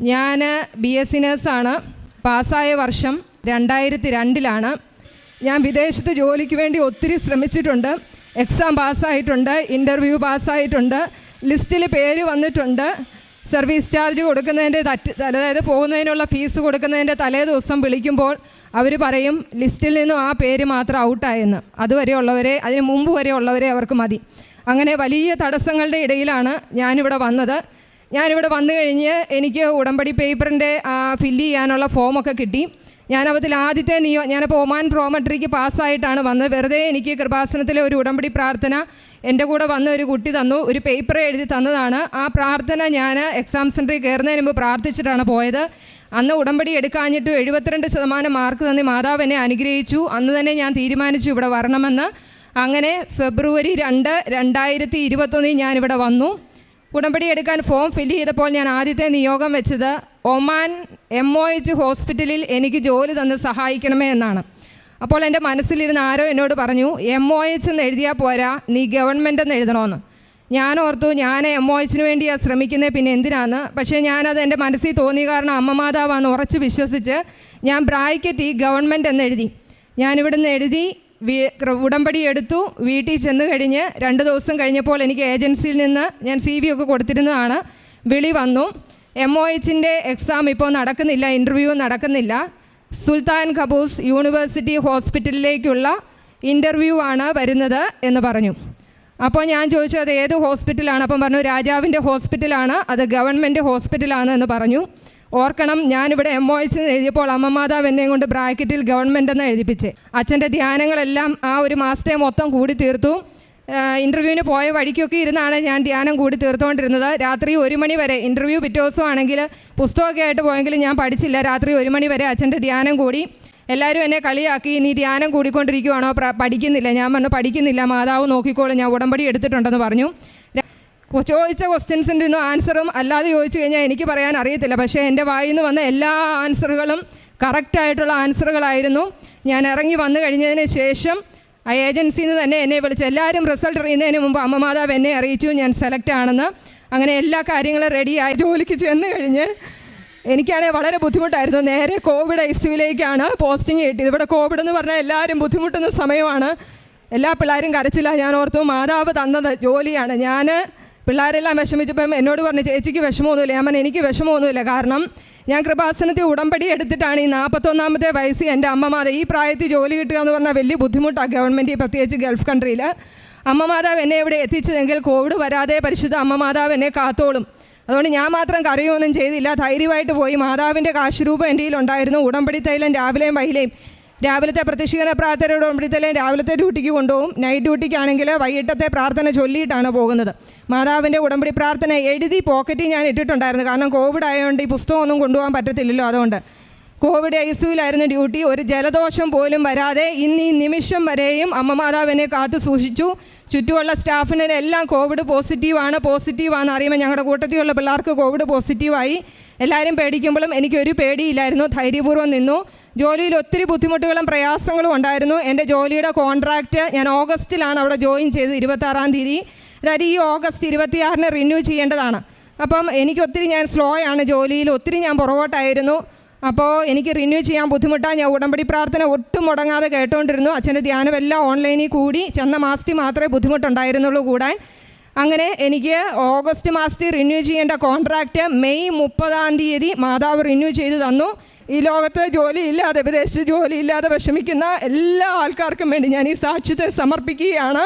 ഞാൻ B S നേഴ്സാണ്. പാസ്സായ വർഷം രണ്ടായിരത്തി രണ്ടിലാണ് ഞാൻ വിദേശത്ത് ജോലിക്ക് വേണ്ടി ഒത്തിരി ശ്രമിച്ചിട്ടുണ്ട്. എക്സാം പാസ്സായിട്ടുണ്ട്. ഇന്റർവ്യൂ പാസ്സായിട്ടുണ്ട്. ലിസ്റ്റിൽ പേര് വന്നിട്ടുണ്ട്. സർവീസ് ചാർജ് കൊടുക്കുന്നതിന്റെ തറ്റ് അതായത് പോകുന്നതിനുള്ള ഫീസ് കൊടുക്കുന്നതിന്റെ തലേ ദിവസം വിളിക്കുമ്പോൾ അവർ പറയും ലിസ്റ്റിൽ നിന്നും ആ പേര് മാത്രം ഔട്ടായെന്ന്. അതുവരെ ഉള്ളവരെ അതിന് മുമ്പ് വരെ ഉള്ളവരെ അവർക്ക് മതി. അങ്ങനെ വലിയ തടസ്സങ്ങളുടെ ഇടയിലാണ് ഞാനിവിടെ വന്നത്. ഞാനിവിടെ വന്നു കഴിഞ്ഞ് എനിക്ക് ഉടമ്പടി പേപ്പറിന്റെ ഫില്ല് ചെയ്യാനുള്ള ഫോമൊക്കെ കിട്ടി. ഞാൻ അതിൽ ആദ്യത്തെ നിയോ ഞാനിപ്പോൾ ഒമാൻ പ്രോമട്രിക്ക് പാസ്സായിട്ടാണ് വന്നത്. വെറുതെ എനിക്ക് കൃപാസനത്തിലെ ഒരു ഉടമ്പടി പ്രാർത്ഥന എന്റെ കൂടെ വന്ന ഒരു കുട്ടി തന്നു ഒരു പേപ്പർ എഴുതി തന്നതാണ്. ആ പ്രാർത്ഥന ഞാൻ എക്സാം സെന്ററിൽ കയറുന്നതിന് മുമ്പ് പ്രാർത്ഥിച്ചിട്ടാണ് പോയത്. അന്ന് ഉടമ്പടി എടുക്കാഞ്ഞിട്ട് എഴുപത്തിരണ്ട് ശതമാനം മാർക്ക് തന്നി മാതാവ് എന്നെ അനുഗ്രഹിച്ചു. അന്ന് തന്നെ ഞാൻ തീരുമാനിച്ചു ഇവിടെ വരണമെന്ന്. അങ്ങനെ ഫെബ്രുവരി രണ്ട് രണ്ടായിരത്തി ഇരുപത്തൊന്നിൽ ഞാനിവിടെ വന്നു. ഉടമ്പടി എടുക്കാൻ ഫോം ഫില്ല് ചെയ്തപ്പോൾ ഞാൻ ആദ്യത്തെ നിയോഗം വെച്ചത് ഒമാൻ എം ഒ എച്ച് ഹോസ്പിറ്റലിൽ എനിക്ക് ജോലി തന്ന് സഹായിക്കണമേ എന്നാണ്. അപ്പോൾ എന്റെ മനസ്സിലിരുന്ന് ആരോ എന്നോട് പറഞ്ഞു എം ഒ എച്ച് എന്ന് എഴുതിയാൽ പോരാ നീ ഗവൺമെന്റ് എന്ന് എഴുതണമെന്ന് ഞാൻ ഓർത്തു ഞാൻ എം ഒ എച്ചിന് വേണ്ടിയാണ് ശ്രമിക്കുന്നത് പിന്നെ എന്തിനാന്ന്? പക്ഷേ ഞാനത് എന്റെ മനസ്സിൽ തോന്നിയ കാരണം അമ്മ മാതാവാന്ന് ഉറച്ച് വിശ്വസിച്ച് ഞാൻ ബ്രായ്ക്കറ്റ് ഈ ഗവൺമെന്റ് എന്ന് എഴുതി. ഞാനിവിടുന്ന് എഴുതി ഉടമ്പടി എടുത്തു വീട്ടിൽ ചെന്ന് കഴിഞ്ഞ് രണ്ട് ദിവസം കഴിഞ്ഞപ്പോൾ എനിക്ക് ഏജൻസിയിൽ നിന്ന് ഞാൻ സി ഒക്കെ കൊടുത്തിരുന്നതാണ്. വിളി വന്നു. എം ഒ എച്ചിന്റെ എക്സാം ഇപ്പോൾ നടക്കുന്നില്ല ഇന്റർവ്യൂ നടക്കുന്നില്ല. സുൽത്താൻ ഖബൂസ് യൂണിവേഴ്സിറ്റി ഹോസ്പിറ്റലിലേക്കുള്ള ഇന്റർവ്യൂ ആണ് വരുന്നത് എന്ന് പറഞ്ഞു. അപ്പോൾ ഞാൻ ചോദിച്ചു അത് ഏത് ഹോസ്പിറ്റലാണ്? അപ്പം പറഞ്ഞു രാജാവിന്റെ ഹോസ്പിറ്റലാണ് അത് ഗവൺമെന്റ് ഹോസ്പിറ്റലാണ് എന്ന് പറഞ്ഞു. ഓർക്കണം ഞാനിവിടെ എം ഒ എച്ച് എഴുതിയപ്പോൾ അമ്മ മാതാവ് എന്നെ കൊണ്ട് ബ്രാക്കറ്റിൽ ഗവൺമെന്റ് എന്ന് എഴുതിപ്പിച്ച്. അച്ഛന്റെ ധ്യാനങ്ങളെല്ലാം ആ ഒരു മാസത്തെ മൊത്തം കൂടി തീർത്തു. ഇന്റർവ്യൂവിന് പോയ വഴിക്കൊക്കെ ഇരുന്നാണ് ഞാൻ ധ്യാനം കൂടി തീർത്തുകൊണ്ടിരുന്നത് രാത്രി ഒരു മണി വരെ ഇന്റർവ്യൂ പിറ്റേ ദിവസം ആണെങ്കിൽ പുസ്തകമൊക്കെ ആയിട്ട് പോയെങ്കിലും ഞാൻ പഠിച്ചില്ല. രാത്രി ഒരു മണി വരെ അച്ഛന്റെ ധ്യാനം കൂടി. എല്ലാവരും എന്നെ കളിയാക്കി നീ ധ്യാനം കൂടിക്കൊണ്ടിരിക്കുവാണോ? പഠിക്കുന്നില്ല. ഞാൻ പറഞ്ഞു പഠിക്കുന്നില്ല മാതാവ് നോക്കിക്കോളും. ഞാൻ ഉടമ്പടി എടുത്തിട്ടുണ്ടെന്ന് പറഞ്ഞു. ചോദിച്ച ക്വസ്റ്റ്യൻസിന്റെ ഒന്നും ആൻസറും അല്ലാതെ ചോദിച്ചു കഴിഞ്ഞാൽ എനിക്ക് പറയാൻ അറിയത്തില്ല. പക്ഷേ എന്റെ വായിൽ നിന്ന് വന്ന എല്ലാ ആൻസറുകളും കറക്റ്റായിട്ടുള്ള ആൻസറുകളായിരുന്നു ഞാൻ ഇറങ്ങി വന്നു കഴിഞ്ഞതിന് ശേഷം ആ ഏജൻസിയിൽ നിന്ന് തന്നെ എന്നെ വിളിച്ച് എല്ലാവരും റിസൾട്ട് അറിയുന്നതിന് മുമ്പ് അമ്മ മാതാവ് എന്നെ അറിയിച്ചു. ഞാൻ സെലക്ട് ആണെന്ന്. അങ്ങനെ എല്ലാ കാര്യങ്ങളും റെഡിയായി ജോലിക്ക് ചെന്ന് കഴിഞ്ഞ് എനിക്കാണെങ്കിൽ വളരെ ബുദ്ധിമുട്ടായിരുന്നു. നേരെ കോവിഡ് ഐ പോസ്റ്റിംഗ് കിട്ടിയത്. ഇവിടെ കോവിഡ് എന്ന് പറഞ്ഞാൽ എല്ലാവരും ബുദ്ധിമുട്ടുന്ന സമയമാണ്. എല്ലാ പിള്ളേരും കരച്ചില്ല. ഞാൻ ഓർത്തു മാതാവ് തന്നത് ജോലിയാണ്. ഞാൻ പിള്ളേരെല്ലാം വിഷമിച്ചപ്പം എന്നോട് പറഞ്ഞു ചേച്ചിക്ക് വിഷമമൊന്നുമില്ല. ഞാൻ പറഞ്ഞു എനിക്ക് വിഷമമൊന്നുമില്ല. കാരണം ഞാൻ കൃപാസനത്തിൽ ഉടമ്പടി എടുത്തിട്ടാണ് ഈ നാൽപ്പത്തൊന്നാമത്തെ വയസ്സിൽ എന്റെ അമ്മമാത ഈ പ്രായത്തിൽ ജോലി കിട്ടുക എന്ന് പറഞ്ഞാൽ വലിയ ബുദ്ധിമുട്ടാണ് ഗവൺമെന്റ് പ്രത്യേകിച്ച് ഗൾഫ് കൺട്രിയിൽ. അമ്മ മാതാവ് എന്നെ ഇവിടെ എത്തിച്ചതെങ്കിൽ കോവിഡ് വരാതെ പരിശുദ്ധ അമ്മ മാതാവ് എന്നെ കാത്തോളും. അതുകൊണ്ട് ഞാൻ മാത്രം കറിയൊന്നും ചെയ്തില്ല. ധൈര്യമായിട്ട് പോയി. മാതാവിന്റെ കാശുരൂപം എന്റെ ഉണ്ടായിരുന്നു ഉടമ്പടി തൈലം രാവിലെയും വൈകിലെയും രാവിലത്തെ പ്രത്യക്ഷീകരണ പ്രാർത്ഥനയുടെ തന്നെ രാവിലത്തെ ഡ്യൂട്ടിക്ക് കൊണ്ടുപോകും. നൈറ്റ് ഡ്യൂട്ടിക്കാണെങ്കിൽ വൈകിട്ടത്തെ പ്രാർത്ഥന ചൊല്ലിയിട്ടാണ് പോകുന്നത്. മാതാവിന്റെ ഉടമ്പടി പ്രാർത്ഥന എഴുതി പോക്കറ്റിൽ ഞാൻ ഇട്ടിട്ടുണ്ടായിരുന്നു. കാരണം കോവിഡ് ആയതുകൊണ്ട് ഈ പുസ്തകമൊന്നും കൊണ്ടുപോകാൻ പറ്റത്തില്ലല്ലോ അതുകൊണ്ട്. കോവിഡ് ഐ സിയുലായിരുന്നു ഡ്യൂട്ടി ഒരു ജലദോഷം പോലും വരാതെ ഇന്ന് ഈ നിമിഷം വരെയും അമ്മ മാതാവിനെ കാത്തു സൂക്ഷിച്ചു. ചുറ്റുമുള്ള സ്റ്റാഫിനെല്ലാം കോവിഡ് പോസിറ്റീവാണ് പോസിറ്റീവാണെന്ന് അറിയുമ്പോൾ ഞങ്ങളുടെ കൂട്ടത്തിലുള്ള പിള്ളേർക്ക് കോവിഡ് പോസിറ്റീവായി എല്ലാവരും പേടിക്കുമ്പോഴും എനിക്കൊരു പേടിയില്ലായിരുന്നു. ധൈര്യപൂർവം നിന്നു. ജോലിയിൽ ഒത്തിരി ബുദ്ധിമുട്ടുകളും പ്രയാസങ്ങളും ഉണ്ടായിരുന്നു. എന്റെ ജോലിയുടെ കോൺട്രാക്റ്റ് ഞാൻ ഓഗസ്റ്റിലാണ് അവിടെ ജോയിൻ ചെയ്തത് ഇരുപത്താറാം തീയതി. അതായത് ഈ ഓഗസ്റ്റ് ഇരുപത്തിയാറിന് റിന്യൂ ചെയ്യേണ്ടതാണ്. അപ്പം എനിക്ക് ഒത്തിരി ഞാൻ സ്ലോ ആണ് ജോലിയിൽ ഒത്തിരി ഞാൻ പുറകോട്ടായിരുന്നു. അപ്പോൾ എനിക്ക് റിന്യൂ ചെയ്യാൻ ബുദ്ധിമുട്ടാണ് ഞാൻ ഉടമ്പടി പ്രാർത്ഥന ഒട്ടും മുടങ്ങാതെ കേട്ടുകൊണ്ടിരുന്നു അച്ഛന്റെ ധ്യാനം എല്ലാം ഓൺലൈനിൽ കൂടി. ചെന്ന മാസത്തിൽ മാത്രമേ ബുദ്ധിമുട്ടുണ്ടായിരുന്നുള്ളൂ കൂടാൻ. അങ്ങനെ എനിക്ക് ഓഗസ്റ്റ് മാസത്തിൽ റിന്യൂ ചെയ്യേണ്ട കോൺട്രാക്റ്റ് മെയ് മുപ്പതാം തീയതി മാതാവ് റിന്യൂ ചെയ്ത് തന്നു. ഈ ലോകത്ത് ജോലിയില്ലാതെ വിദേശത്ത് ജോലിയില്ലാതെ വിഷമിക്കുന്ന എല്ലാ ആൾക്കാർക്കും വേണ്ടി ഞാൻ ഈ സാക്ഷ്യത്തെ സമർപ്പിക്കുകയാണ്.